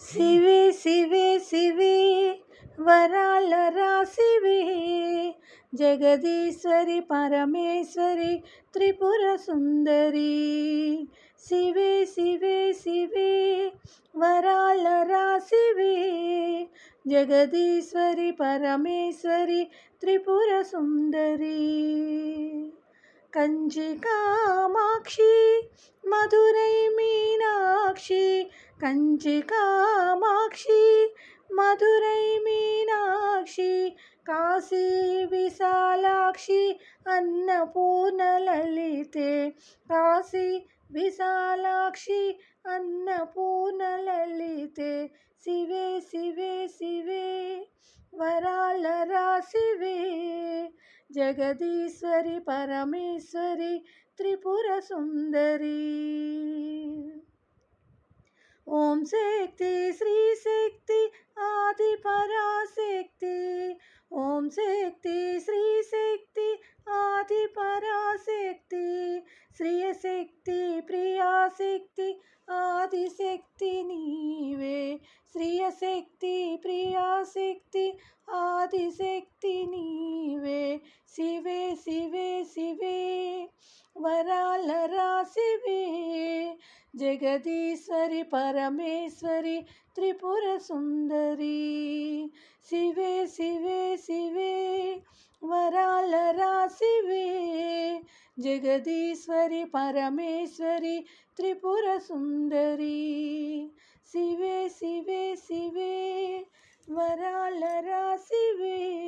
శివే శివే శివే వరాల రాశివే. జగదీశ్వరి పరమేశ్వరి త్రిపుర సుందరి. శివే శివే శివే వరాల రాశివే. జగదీశ్వరి పరమేశ్వరి త్రిపుర సుందరి. కంచి కామాక్షి మధురై మీనా కంచి కామాక్షి మధురై మీనాక్షి కాశీ విశాలాక్షి అన్నపూర్ణ లలితే కాశీ విశాలాక్షి అన్నపూర్ణ లలితే శివే శివే శివే వరాల రాశివే జగదీశ్వరి పరమేశ్వరి త్రిపుర సుందరీ. ఓం శక్తి శ్రీ శక్తి ఆది పరాశక్తి ఓం శక్తి శ్రీ శక్తి ఆది పరాశక్తి శ్రీయశక్తి ప్రియాశక్తి ఆదిశక్తి నీవే శ్రీయశక్తి ప్రియాశక్తి ఆదిశక్తి నీవే శివే శివే శివే వరాల రాశివే జగదీశ్వరి పరమేశ్వరి త్రిపుర సుందరి. శివే శివే శివే వరాల రాశివే. జగదీశ్వరి పరమేశ్వరి త్రిపుర సుందరి. శివే శివే శివే వరాల రాశివే.